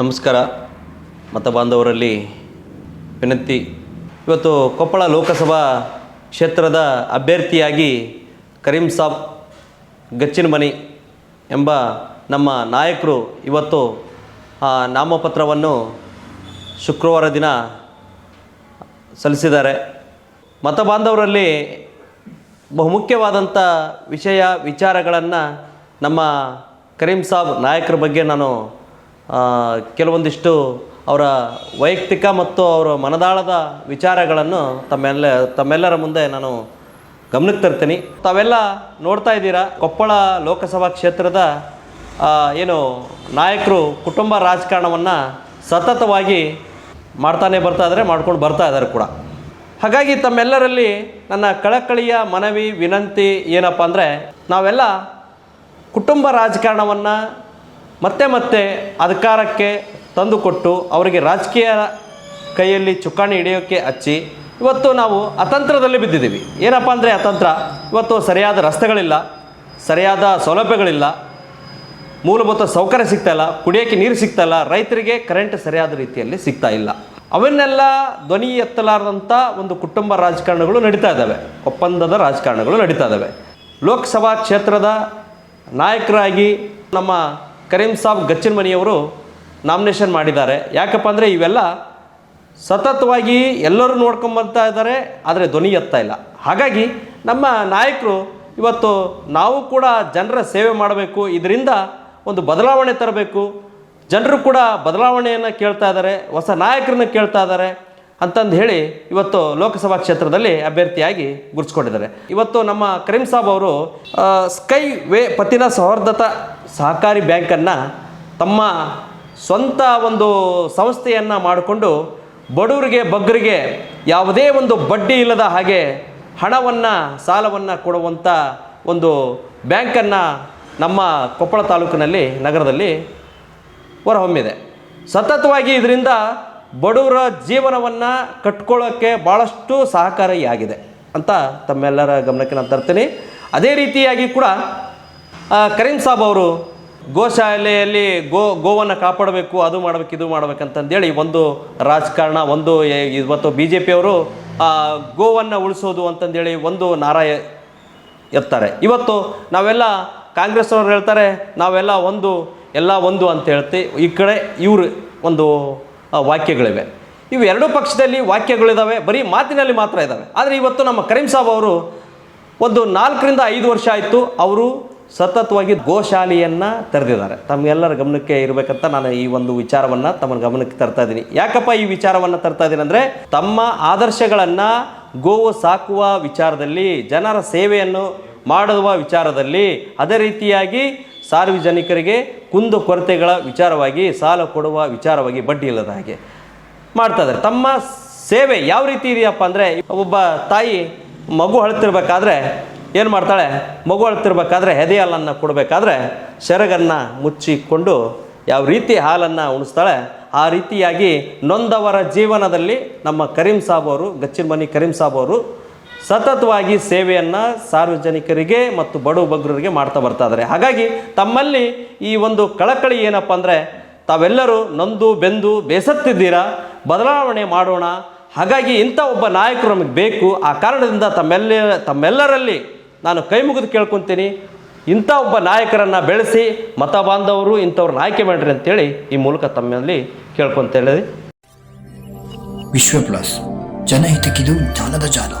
ನಮಸ್ಕಾರ. ಮತ ಬಾಂಧವರಲ್ಲಿ ವಿನಂತಿ. ಇವತ್ತು ಕೊಪ್ಪಳ ಲೋಕಸಭಾ ಕ್ಷೇತ್ರದ ಅಭ್ಯರ್ಥಿಯಾಗಿ ಕರೀಂ ಸಾಬ್ ಗಚ್ಚಿನ ಮನಿ ಎಂಬ ನಮ್ಮ ನಾಯಕರು ಇವತ್ತು ಆ ನಾಮಪತ್ರವನ್ನು ಶುಕ್ರವಾರ ದಿನ ಸಲ್ಲಿಸಿದ್ದಾರೆ. ಮತ ಬಾಂಧವರಲ್ಲಿ ಬಹುಮುಖ್ಯವಾದಂಥ ವಿಷಯ, ವಿಚಾರಗಳನ್ನು ನಮ್ಮ ಕರೀಂ ಸಾಬ್ ನಾಯಕರ ಬಗ್ಗೆ ನಾನು ಕೆಲವೊಂದಿಷ್ಟು ಅವರ ವೈಯಕ್ತಿಕ ಮತ್ತು ಅವರ ಮನದಾಳದ ವಿಚಾರಗಳನ್ನು ತಮ್ಮೆಲ್ಲ, ತಮ್ಮೆಲ್ಲರ ಮುಂದೆ ನಾನು ಗಮನಕ್ಕೆ ತರ್ತೀನಿ. ತಾವೆಲ್ಲ ನೋಡ್ತಾ ಇದ್ದೀರಾ, ಕೊಪ್ಪಳ ಲೋಕಸಭಾ ಕ್ಷೇತ್ರದ ಏನು ನಾಯಕರು ಕುಟುಂಬ ರಾಜಕಾರಣವನ್ನು ಸತತವಾಗಿ ಮಾಡ್ತಾನೆ ಬರ್ತಾ ಇದ್ದಾರೆ, ಮಾಡ್ಕೊಂಡು ಬರ್ತಾ ಇದ್ದಾರೆ ಕೂಡ. ಹಾಗಾಗಿ ತಮ್ಮೆಲ್ಲರಲ್ಲಿ ನನ್ನ ಕಳಕಳಿಯ ಮನವಿ, ವಿನಂತಿ ಏನಪ್ಪ ಅಂದರೆ ನಾವೆಲ್ಲ ಕುಟುಂಬ ರಾಜಕಾರಣವನ್ನು ಮತ್ತೆ ಮತ್ತೆ ಅಧಿಕಾರಕ್ಕೆ ತಂದುಕೊಟ್ಟು ಅವರಿಗೆ ರಾಜಕೀಯ ಕೈಯಲ್ಲಿ ಚುಕ್ಕಾಣಿ ಹಿಡಿಯೋಕ್ಕೆ ಹಚ್ಚಿ ಇವತ್ತು ನಾವು ಅತಂತ್ರದಲ್ಲಿ ಬಿದ್ದಿದ್ದೀವಿ. ಏನಪ್ಪ ಅಂದರೆ ಅತಂತ್ರ? ಇವತ್ತು ಸರಿಯಾದ ರಸ್ತೆಗಳಿಲ್ಲ, ಸರಿಯಾದ ಸೌಲಭ್ಯಗಳಿಲ್ಲ, ಮೂಲಭೂತ ಸೌಕರ್ಯ ಸಿಗ್ತಾಯಿಲ್ಲ ಕುಡಿಯೋಕ್ಕೆ ನೀರು ಸಿಗ್ತಾಯಿಲ್ಲ ರೈತರಿಗೆ ಕರೆಂಟ್ ಸರಿಯಾದ ರೀತಿಯಲ್ಲಿ ಸಿಗ್ತಾ ಇಲ್ಲ. ಅವನ್ನೆಲ್ಲ ಧ್ವನಿ ಎತ್ತಲಾರದಂಥ ಒಂದು ಕುಟುಂಬ ರಾಜಕಾರಣಗಳು ನಡೀತಾ ಇದ್ದಾವೆ. ಒಪ್ಪಂದದ ರಾಜಕಾರಣಗಳು ನಡೀತಾ ಇದ್ದಾವೆ. ಲೋಕಸಭಾ ಕ್ಷೇತ್ರದ ನಾಯಕರಾಗಿ ನಮ್ಮ ಕರೀಂ ಸಾಬ್ ಗಚ್ಚಿನ ಮನೆಯವರು ನಾಮಿನೇಷನ್ ಮಾಡಿದ್ದಾರೆ. ಯಾಕಪ್ಪ ಅಂದರೆ ಇವೆಲ್ಲ ಸತತವಾಗಿ ಎಲ್ಲರೂ ನೋಡ್ಕೊಂಬರ್ತಾ ಇದ್ದಾರೆ, ಆದರೆ ಧ್ವನಿ ಎತ್ತಾ ಇಲ್ಲ. ಹಾಗಾಗಿ ನಮ್ಮ ನಾಯಕರು ಇವತ್ತು ನಾವು ಕೂಡ ಜನರ ಸೇವೆ ಮಾಡಬೇಕು, ಇದರಿಂದ ಒಂದು ಬದಲಾವಣೆ ತರಬೇಕು. ಜನರು ಕೂಡ ಬದಲಾವಣೆಯನ್ನು ಕೇಳ್ತಾ ಇದ್ದಾರೆ, ಹೊಸ ನಾಯಕರನ್ನ ಕೇಳ್ತಾ ಇದ್ದಾರೆ. ಅಂತಂದು ಹೇಳಿ ಇವತ್ತು ಲೋಕಸಭಾ ಕ್ಷೇತ್ರದಲ್ಲಿ ಅಭ್ಯರ್ಥಿಯಾಗಿ ಗುರುತಿಸ್ಕೊಂಡಿದ್ದಾರೆ. ಇವತ್ತು ನಮ್ಮ ಕರೀಂ ಸಾಬ್ ಅವರು ಸ್ಕೈ ವೇ ಪತಿನ ಸೌಹಾರ್ದತ ಸಹಕಾರಿ ಬ್ಯಾಂಕನ್ನು ತಮ್ಮ ಸ್ವಂತ ಒಂದು ಸಂಸ್ಥೆಯನ್ನು ಮಾಡಿಕೊಂಡು ಬಡವರಿಗೆ, ಬಗ್ಗರಿಗೆ ಯಾವುದೇ ಒಂದು ಬಡ್ಡಿ ಇಲ್ಲದ ಹಾಗೆ ಹಣವನ್ನು, ಸಾಲವನ್ನು ಕೊಡುವಂಥ ಒಂದು ಬ್ಯಾಂಕನ್ನು ನಮ್ಮ ಕೊಪ್ಪಳ ತಾಲೂಕಿನಲ್ಲಿ, ನಗರದಲ್ಲಿ ಹೊರಹೊಮ್ಮಿದೆ. ಸತತವಾಗಿ ಇದರಿಂದ ಬಡವರ ಜೀವನವನ್ನು ಕಟ್ಕೊಳ್ಳೋಕ್ಕೆ ಭಾಳಷ್ಟು ಸಹಕಾರಿಯಾಗಿದೆ ಅಂತ ತಮ್ಮೆಲ್ಲರ ಗಮನಕ್ಕೆ ನಾನು ತರ್ತೀನಿ. ಅದೇ ರೀತಿಯಾಗಿ ಕೂಡ ಕರೀಂ ಸಾಬ್ ಅವರು ಗೋಶಾಲೆಯಲ್ಲಿ ಗೋ, ಗೋವನ್ನು ಕಾಪಾಡಬೇಕು, ಅದು ಮಾಡಬೇಕು, ಇದು ಮಾಡಬೇಕಂತಂದೇಳಿ ಒಂದು ರಾಜಕಾರಣ, ಒಂದು ಇವತ್ತು ಬಿ ಜೆ ಪಿಯವರು ಗೋವನ್ನು ಉಳಿಸೋದು ಅಂತಂದೇಳಿ ಒಂದು ನಾರಾಯ ಎತ್ತಾರೆ. ಇವತ್ತು ನಾವೆಲ್ಲ ಕಾಂಗ್ರೆಸ್ನವ್ರು ಹೇಳ್ತಾರೆ, ನಾವೆಲ್ಲ ಒಂದು, ಎಲ್ಲ ಒಂದು ಅಂತ ಹೇಳ್ತಿ, ಈ ಕಡೆ ಇವರು ಒಂದು ವಾಕ್ಯಗಳಿವೆ. ಇವು ಎರಡೂ ಪಕ್ಷದಲ್ಲಿ ವಾಕ್ಯಗಳಿದ್ದಾವೆ ಬರೀ ಮಾತಿನಲ್ಲಿ ಮಾತ್ರ ಇದ್ದಾವೆ ಆದರೆ ಇವತ್ತು ನಮ್ಮ ಕರೀಂ ಸಾಬ್ ಅವರು ಒಂದು ನಾಲ್ಕರಿಂದ ಐದು ವರ್ಷ ಆಯಿತು ಅವರು ಸತತವಾಗಿ ಗೋಶಾಲೆಯನ್ನು ತೆರೆದಿದ್ದಾರೆ. ತಮ್ಮೆಲ್ಲರ ಗಮನಕ್ಕೆ ಇರಬೇಕಂತ ನಾನು ಈ ಒಂದು ವಿಚಾರವನ್ನು ತಮ್ಮ ಗಮನಕ್ಕೆ ತರ್ತಾ ಇದ್ದೀನಿ. ಯಾಕಪ್ಪ ಈ ವಿಚಾರವನ್ನು ತರ್ತಾ ಇದ್ದೀನಿ ಅಂದರೆ ತಮ್ಮ ಆದರ್ಶಗಳನ್ನು ಗೋವು ಸಾಕುವ ವಿಚಾರದಲ್ಲಿ, ಜನರ ಸೇವೆಯನ್ನು ಮಾಡುವ ವಿಚಾರದಲ್ಲಿ ಅದೇ ರೀತಿಯಾಗಿ ಸಾರ್ವಜನಿಕರಿಗೆ ಕುಂದು ಕೊರತೆಗಳ ವಿಚಾರವಾಗಿ, ಸಾಲ ಕೊಡುವ ವಿಚಾರವಾಗಿ ಬಡ್ಡಿ ಇಲ್ಲದ ಹಾಗೆ ಮಾಡ್ತಾ ಇದ್ದಾರೆ. ತಮ್ಮ ಸೇವೆ ಯಾವ ರೀತಿ ಇದೆಯಪ್ಪ ಅಂದರೆ, ಒಬ್ಬ ತಾಯಿ ಮಗು ಅಳ್ತಿರ್ಬೇಕಾದ್ರೆ ಏನು ಮಾಡ್ತಾಳೆ? ಮಗು ಅಳ್ತಿರ್ಬೇಕಾದ್ರೆ ಹೆದೆ ಹಾಲನ್ನು ಕೊಡಬೇಕಾದ್ರೆ ಸೆರಗನ್ನು ಮುಚ್ಚಿಕೊಂಡು ಯಾವ ರೀತಿ ಹಾಲನ್ನು ಉಣಿಸ್ತಾಳೆ, ಆ ರೀತಿಯಾಗಿ ನೊಂದವರ ಜೀವನದಲ್ಲಿ ನಮ್ಮ ಕರೀಂ ಸಾಬ್ ಅವರು, ಗಚ್ಚಿನ ಮನಿ ಕರೀಂ ಸಾಬ್ ಅವರು ಸತತವಾಗಿ ಸೇವೆಯನ್ನು ಸಾರ್ವಜನಿಕರಿಗೆ ಮತ್ತು ಬಡ ಬಗ್ಗರಿಗೆ ಮಾಡ್ತಾ ಬರ್ತಾ ಇದ್ದಾರೆ. ಹಾಗಾಗಿ ತಮ್ಮಲ್ಲಿ ಈ ಒಂದು ಕಳಕಳಿ ಏನಪ್ಪ ಅಂದರೆ ತಾವೆಲ್ಲರೂ ನೊಂದು ಬೆಂದು ಬೇಸತ್ತಿದ್ದೀರಾ? ಬದಲಾವಣೆ ಮಾಡೋಣ. ಹಾಗಾಗಿ ಇಂಥ ಒಬ್ಬ ನಾಯಕರು ನಮಗೆ ಬೇಕು. ಆ ಕಾರಣದಿಂದ ತಮ್ಮೆಲ್ಲ, ತಮ್ಮೆಲ್ಲರಲ್ಲಿ ನಾನು ಕೈ ಮುಗಿದು ಕೇಳ್ಕೊತೀನಿ. ಇಂಥ ಒಬ್ಬ ನಾಯಕರನ್ನು ಬೆಳೆಸಿ ಮತ ಬಾಂಧವರು ಇಂಥವ್ರನ್ನ ಆಯ್ಕೆ ಮಾಡ್ರಿ ಅಂತೇಳಿ ಈ ಮೂಲಕ ತಮ್ಮಲ್ಲಿ ಕೇಳ್ಕೊಂತ ಹೇಳಿದೆ. ವಿಶ್ವ ಪ್ಲಸ್ ಜನಹಿತಕ್ಕಿದು ಜ್ಞಾನದ ಜಾಲ.